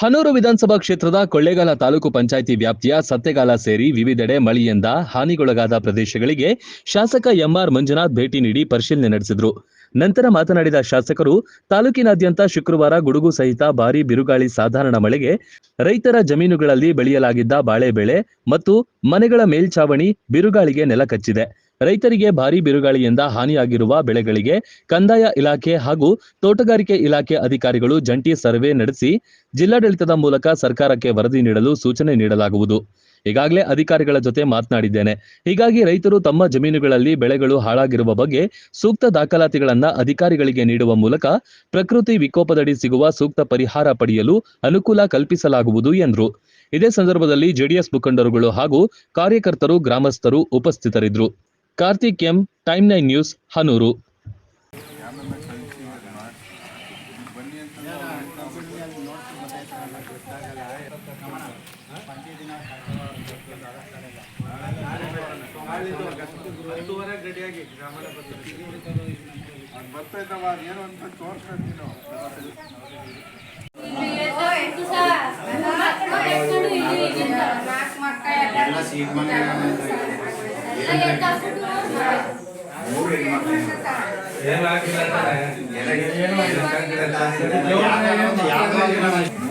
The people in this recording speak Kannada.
ಹನೂರು ವಿಧಾನಸಭಾ ಕ್ಷೇತ್ರದ ಕೊಳ್ಳೇಗಾಲ ತಾಲೂಕು ಪಂಚಾಯಿತಿ ವ್ಯಾಪ್ತಿಯ ಸತ್ಯಗಾಲ ಸೇರಿ ವಿವಿಧೆಡೆ ಮಳೆಯಿಂದ ಹಾನಿಗೊಳಗಾದ ಪ್ರದೇಶಗಳಿಗೆ ಶಾಸಕ ಎಂಆರ್ ಮಂಜುನಾಥ್ ಭೇಟಿ ನೀಡಿ ಪರಿಶೀಲನೆ ನಡೆಸಿದರು. ನಂತರ ಮಾತನಾಡಿದ ಶಾಸಕರು, ತಾಲೂಕಿನಾದ್ಯಂತ ಶುಕ್ರವಾರ ಗುಡುಗು ಸಹಿತ ಭಾರಿ ಬಿರುಗಾಳಿ ಸಾಧಾರಣ ಮಳೆಗೆ ರೈತರ ಜಮೀನುಗಳಲ್ಲಿ ಬೆಳೆಯಲಾಗಿದ್ದ ಬಾಳೆ ಬೆಳೆ ಮತ್ತು ಮನೆಗಳ ಮೇಲ್ಛಾವಣಿ ಬಿರುಗಾಳಿಗೆ ನೆಲಕಚ್ಚಿದೆ. ರೈತರಿಗೆ ಭಾರೀ ಬಿರುಗಾಳಿಯಿಂದ ಹಾನಿಯಾಗಿರುವ ಬೆಳೆಗಳಿಗೆ ಕಂದಾಯ ಇಲಾಖೆ ಹಾಗೂ ತೋಟಗಾರಿಕೆ ಇಲಾಖೆ ಅಧಿಕಾರಿಗಳು ಜಂಟಿ ಸರ್ವೆ ನಡೆಸಿ ಜಿಲ್ಲಾಡಳಿತದ ಮೂಲಕ ಸರ್ಕಾರಕ್ಕೆ ವರದಿ ನೀಡಲು ಸೂಚನೆ ನೀಡಲಾಗುವುದು. ಈಗಾಗಲೇ ಅಧಿಕಾರಿಗಳ ಜೊತೆ ಮಾತನಾಡಿದ್ದೇನೆ. ಹೀಗಾಗಿ ರೈತರು ತಮ್ಮ ಜಮೀನುಗಳಲ್ಲಿ ಬೆಳೆಗಳು ಹಾಳಾಗಿರುವ ಬಗ್ಗೆ ಸೂಕ್ತ ದಾಖಲಾತಿಗಳನ್ನ ಅಧಿಕಾರಿಗಳಿಗೆ ನೀಡುವ ಮೂಲಕ ಪ್ರಕೃತಿ ವಿಕೋಪದಡಿ ಸಿಗುವ ಸೂಕ್ತ ಪರಿಹಾರ ಪಡೆಯಲು ಅನುಕೂಲ ಕಲ್ಪಿಸಲಾಗುವುದು ಎಂದರು. ಇದೇ ಸಂದರ್ಭದಲ್ಲಿ ಜೆಡಿಎಸ್ ಮುಖಂಡರುಗಳು ಹಾಗೂ ಕಾರ್ಯಕರ್ತರು, ಗ್ರಾಮಸ್ಥರು ಉಪಸ್ಥಿತರಿದ್ದರು. Karthik M time nine news Hanur ಬರ್ತೈತವ ಏನು ಅಂತ ತೋರ್ಸ್ಬೇಕು ನೀನು ಎಲ್ಲ ಸೀಟ್ ಮನೆ ಮೂರು ಹೆಣ್ಮಕ್ಳು ಎಲ್ಲ ಏನು ಒಂದು